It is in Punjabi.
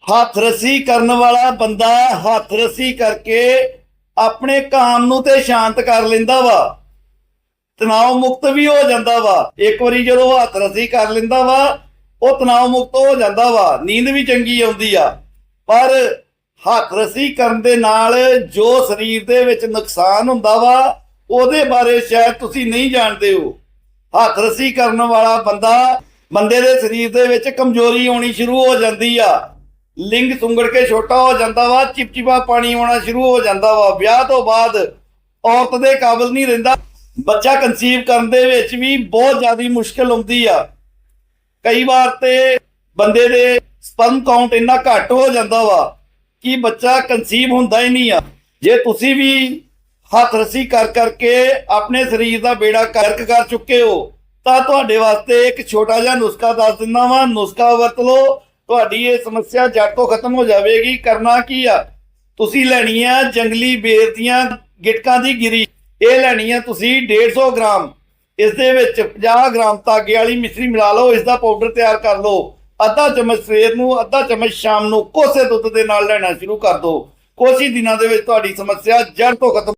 ਹੱਥ ਰੱਸੀ ਕਰਨ ਵਾਲਾ ਬੰਦਾ ਹੱਥ ਰੱਸੀ ਕਰਕੇ ਆਪਣੇ ਕਾਮ ਨੂੰ ਤੇ ਸ਼ਾਂਤ ਕਰ ਲੈਂਦਾ ਵਾ। ਤਣਾਅ ਮੁਕਤ ਵੀ ਹੋ ਜਾਂਦਾ ਵਾ। ਇੱਕ ਵਾਰੀ ਜਦੋਂ ਹੱਥ ਰੱਸੀ ਕਰ ਲੈਂਦਾ ਵਾ, ਉਹ ਤਣਾਅ ਮੁਕਤ ਹੋ ਜਾਂਦਾ ਵਾ। ਨੀਂਦ ਵੀ ਚੰਗੀ ਆਉਂਦੀ ਆ। ਪਰ ਹੱਥ ਰੱਸੀ ਕਰਨ ਦੇ ਨਾਲ ਜੋ ਸਰੀਰ ਦੇ ਵਿੱਚ ਨੁਕਸਾਨ ਹੁੰਦਾ ਵਾ, ਉਹਦੇ ਬਾਰੇ ਸ਼ਾਇਦ ਤੁਸੀਂ ਨਹੀਂ ਜਾਣਦੇ ਹੋ। ਹੱਥ ਰੱਸੀ ਕਰਨ ਵਾਲਾ ਬੰਦਾ ਬੰਦੇ ਦੇ ਸਰੀਰ ਦੇ ਵਿੱਚ ਕਮਜ਼ੋਰੀ ਆਉਣੀ ਸ਼ੁਰੂ ਹੋ ਜਾਂਦੀ ਆ। ਲਿੰਗ ਸੁੰਗੜ ਕੇ ਛੋਟਾ ਹੋ ਜਾਂਦਾ ਵਾ, ਚਿਪਚਿਪਾ ਪਾਣੀ ਆਉਣਾ ਸ਼ੁਰੂ ਹੋ ਜਾਂਦਾ ਵਾ। ਵਿਆਹ ਤੋਂ ਬਾਅਦ ਔਰਤ ਦੇ ਕਾਬਲ ਨਹੀਂ ਰਹਿੰਦਾ। ਬੱਚਾ ਕਨਸੀਵ ਕਰਨ ਦੇ ਵਿੱਚ ਵੀ ਬਹੁਤ ਜ਼ਿਆਦਾ ਮੁਸ਼ਕਲ ਆਉਂਦੀ ਆ। ਕਈ ਵਾਰ ਤੇ ਬੰਦੇ ਦੇ ਸਪਰਮ ਕਾਊਂਟ ਇੰਨਾ ਘੱਟ ਹੋ ਜਾਂਦਾ ਵਾ ਕਿ ਬੱਚਾ ਕਨਸੀਵ ਹੁੰਦਾ ਹੀ ਨਹੀਂ ਆ। ਜੇ ਤੁਸੀਂ ਵੀ ਹੱਥ ਰੱਸੀ ਕਰ ਕਰਕੇ ਆਪਣੇ ਸਰੀਰ ਦਾ ਬੇੜਾ ਕਰਕ ਕਰ ਚੁੱਕੇ ਹੋ, ਤਾਂ ਤੁਹਾਡੇ ਵਾਸਤੇ ਇੱਕ ਛੋਟਾ ਜਿਹਾ ਨੁਸਖਾ ਦੱਸ ਦਿੰਦਾ ਵਾਂ। ਨੁਸਖਾ ਵਰਤ ਲਓ। ਤੁਹਾਡੀ ਇਹ ਸਮੱਸਿਆ ਜੜ ਤੋਂ ਖਤਮ ਹੋ ਜਾਵੇਗੀ, ਕਰਨਾ ਕੀ ਆ? ਤੁਸੀਂ ਲੈਣੀ ਆ ਜੰਗਲੀ ਬੇਰ ਦੀਆਂ ਗਿਟਕਾਂ ਦੀ ਗਿਰੀ। ਇਹ ਲੈਣੀ ਆ ਤੁਸੀਂ 150 ਗ੍ਰਾਮ। ਇਸ ਦੇ ਵਿੱਚ 50 ਗ੍ਰਾਮ ਤਾਗੇ ਵਾਲੀ ਮਿਸ਼ਰੀ ਮਿਲਾ ਲਓ, ਇਸ ਦਾ ਪਾਊਡਰ ਤਿਆਰ ਕਰ ਲਓ। ਅੱਧਾ ਚਮਚ ਸਵੇਰ ਨੂੰ, ਅੱਧਾ ਚਮਚ ਸ਼ਾਮ ਨੂੰ ਕੋਸੇ ਦੁੱਧ ਦੇ ਨਾਲ ਲੈਣਾ ਸ਼ੁਰੂ ਕਰ ਦਿਓ। ਕੁਛ ਹੀ ਦਿਨਾਂ ਦੇ ਵਿੱਚ ਤੁਹਾਡੀ ਸਮੱਸਿਆ ਜੜ ਤੋਂ ਖਤਮ